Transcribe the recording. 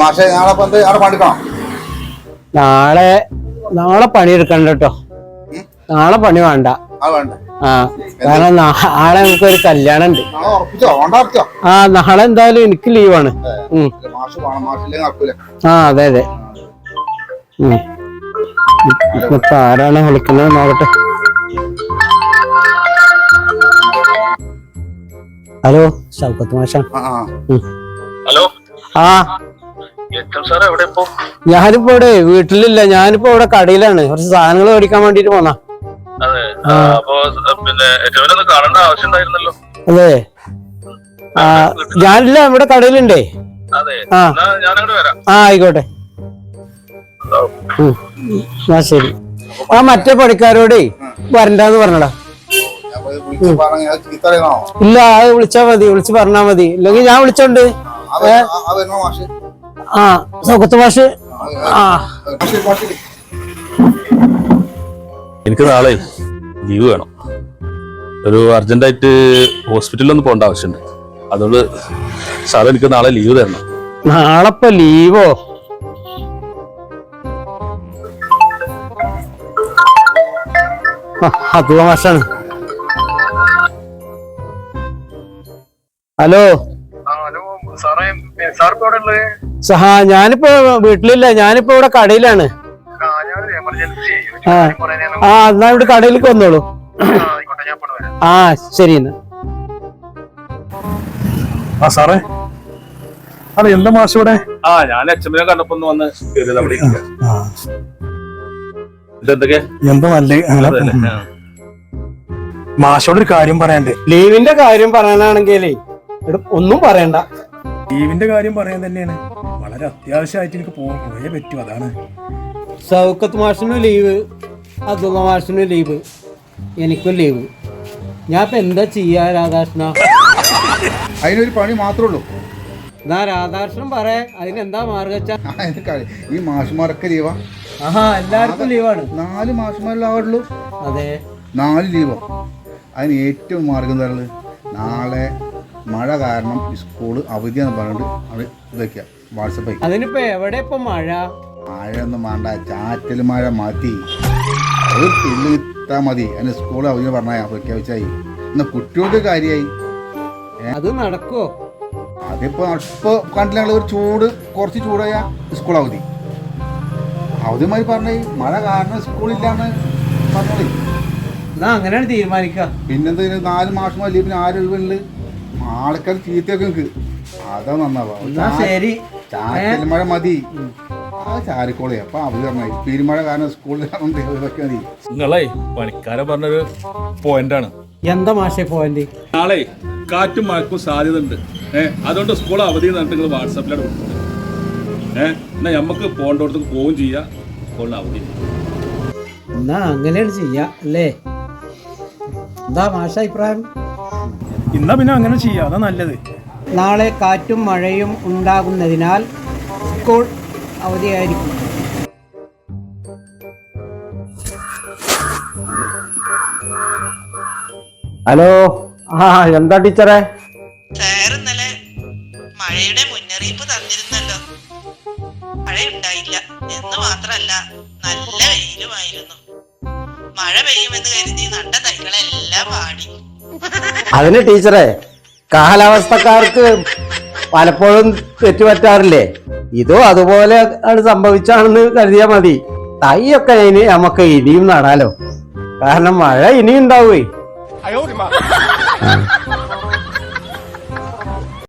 മാഷെ നാളെ എന്ത് അവിടെ പണിക്കണം നാളെ നാളെ പണിയെടുക്കണ്ട കേട്ടോ നാളെ പണി വേണ്ട. ആ നമുക്ക് കാരണം നാളെ നമുക്കൊരു കല്യാണം ഉണ്ട് ആ നാളെ എന്തായാലും എനിക്ക് ലീവാണ്. ആ അതെ അതെ. ഇപ്പൊ ആരാണ് വിളിക്കുന്നത് നോക്കട്ടെ. ഹലോ ഷൗക്കത്ത് മാഷ. ഹലോ? ആ. ഞാനിപ്പോ ഇവിടെ വീട്ടിലില്ല. ഞാനിപ്പോ ഇവിടെ കടയിലാണ്. കുറച്ച് സാധനങ്ങൾ മേടിക്കാൻ വേണ്ടിട്ട് പോന്നാ. അതെ. ഞാനില്ല ഇവിടെ കടയിലുണ്ടേ. ആ. ആയിക്കോട്ടെ. എന്നാ ആ ശരി. ആ മറ്റേ പണിക്കാരോടേ വരണ്ടാന്ന് പറഞ്ഞടാ. ഇല്ല അത് വിളിച്ചാ മതി. വിളിച്ച് പറഞ്ഞാ മതി. ഇല്ലെങ്കിൽ ഞാൻ വിളിച്ചോണ്ട് വരണോ- ആ- ആ. സൗഖത്ത് എനിക്ക് നാളെ ലീവ് വേണം. ഒരു അർജന്റായിട്ട് ഹോസ്പിറ്റലിൽ ഒന്ന് പോകേണ്ട ആവശ്യമുണ്ട് അതുകൊണ്ട് സാർ എനിക്ക് നാളെ ലീവ് തരണം. നാളെപ്പോ ലീവോ മാഷാണ്. ഹലോ? ഹലോ. സാറേ സാർ ഇപ്പോൾ അവിടെ ഉള്ളത്? സഹാ ഞാനിപ്പോ വീട്ടിലില്ല ഞാനിപ്പോ ഇവിടെ കടയിലാണ്. ആ ആ. എന്നാ ഇവിടെ കടയിലേക്ക് വന്നോളൂ. ആ ശരി എന്നാ. ആ സാറേ. അതെ എന്താ മാഷ് ഇവിടെ? ആ ഞാൻ അച്ഛനെ കണ്ടപ്പോ ഒന്ന് വന്ന് കയറിയത് അവിടെ ഇരിക്കാം. ഇതെന്തൊക്കെ? എന്താ നല്ല അതല്ലേ? മാഷോട് ഒരു കാര്യം പറയാണ്ട് ലീവിന്റെ കാര്യം പറയാനാണെങ്കിലേ ഇവിടെ ഒന്നും പറയണ്ട. ലീവിന്റെ കാര്യം പറയാൻ തന്നെയാണ്. വളരെ അത്യാവശ്യമായിട്ട് എനിക്ക് പോയേ പറ്റും അതാണ്. സൗക്കത്ത് മാഷിനും ലീവ് അബ്ദുള്ള മാഷിനും ലീവ് എനിക്കും ലീവ്. ഞാൻ ഇപ്പൊ എന്താ ചെയ്യാ രാധാകൃഷ്ണ? അതിനൊരു പണി മാത്രമേ ഉള്ളൂ. എന്നാ രാധാകൃഷ്ണൻ പറയേ അതിനെന്താ മാർഗച്ച. ഈ മാഷുമാരൊക്കെ ലീവാ. ആഹാ എല്ലാവർക്കും ലീവാണ്. നാല് മാഷുമാരല്ലാവുള്ളൂ അതെ. നാല് ലീവോ. അതിന് ഏറ്റവും മാർഗം തരൾ നാളെ മഴ കാരണം സ്കൂൾ അവധിയാന്ന് പറഞ്ഞിട്ട് അവിടെ ഇതൊക്കെയാ വാട്സപ്പ് അതിനിപ്പോ എവിടെ ഇപ്പൊ മഴ? മഴയൊന്നും വേണ്ട ചാറ്റൽ മഴ മതി ഒരു തുള്ളി ഇട്ടാ മതി. എന്നെ സ്കൂൾ അവധി പറഞ്ഞാൽ പ്രഖ്യാപിച്ചായി. എന്നാ കുട്ടികളുടെ കാര്യമായി അത് നടക്കോ അതിപ്പോ ഇപ്പോ കണ്ടില്ല ഞങ്ങൾ ഒരു ചൂട് കുറച്ച് ചൂടായ സ്കൂൾ അവധി. അവധിമാര് പറഞ്ഞേ മഴ കാരണം സ്കൂളില്ലാന്ന് പറഞ്ഞോളി. അങ്ങനെയാണ് തീരുമാനിക്കുക. പിന്നെന്താ നാല് മാസം ലീവിന് ആര് ആൾക്കാർ ചീത്തയൊക്കെ നിൽക്ക് അതാ നന്നാവാ. ശരി. ചാറ്റൽ മഴ മതി. ആ ചാരിക്കോളെ. അപ്പൊ അവധി പറഞ്ഞായി പെരുമഴ കാരണം സ്കൂളിൽ ഇതൊക്കെ മതി. നിങ്ങളെ പണിക്കാരെ പറഞ്ഞൊരു പോയിന്റാണ് എന്താ മാഷേ പോയിന്റ് നാളെ കാറ്റും മഴക്കും സാധ്യത ഉണ്ട്. ഏഹ് അതുകൊണ്ട് സ്കൂൾ അവധി എന്നിട്ട് നിങ്ങൾ വാട്സാപ്പിലൂടെ ഏഹ് എന്നാ നമുക്ക് പോകേണ്ടടത്തേക്ക് പോവുകയും ചെയ്യാ. സ്കൂളിന് അവധി. എന്നാ അങ്ങനെയാണ് ചെയ്യാ അല്ലേ? എന്താ മാഷ അഭിപ്രായം? ഇന്നാ പിന്നെ അങ്ങനെ ചെയ്യാം. അതാ നല്ലത്. നാളെ കാറ്റും മഴയും ഉണ്ടാകുന്നതിനാൽ സ്കൂൾ അവധിയായിരിക്കും. ഹലോ. ആ എന്താ ടീച്ചറെ? സാർ ഇന്നലെ മഴയുടെ മുന്നറിയിപ്പ് തന്നിരുന്നല്ലോ. മഴയുണ്ടായില്ല എന്ന് മാത്രല്ല നല്ല വെയിലുമായിരുന്നു. മഴ പെയ്യുമെന്ന് കരുതി നട്ട തൈകളെല്ലാം വാടി. അതിന് ടീച്ചറെ കാലാവസ്ഥക്കാർക്ക് പലപ്പോഴും തെറ്റുപറ്റാറില്ലേ? ഇതോ അതുപോലെ ആണ് സംഭവിച്ചാണെന്ന് കരുതിയാൽ മതി. തൈയൊക്കെ ഇനി നമുക്ക് ഇനിയും നടാലോ. കാരണം മഴ ഇനിയും ഉണ്ടാവേ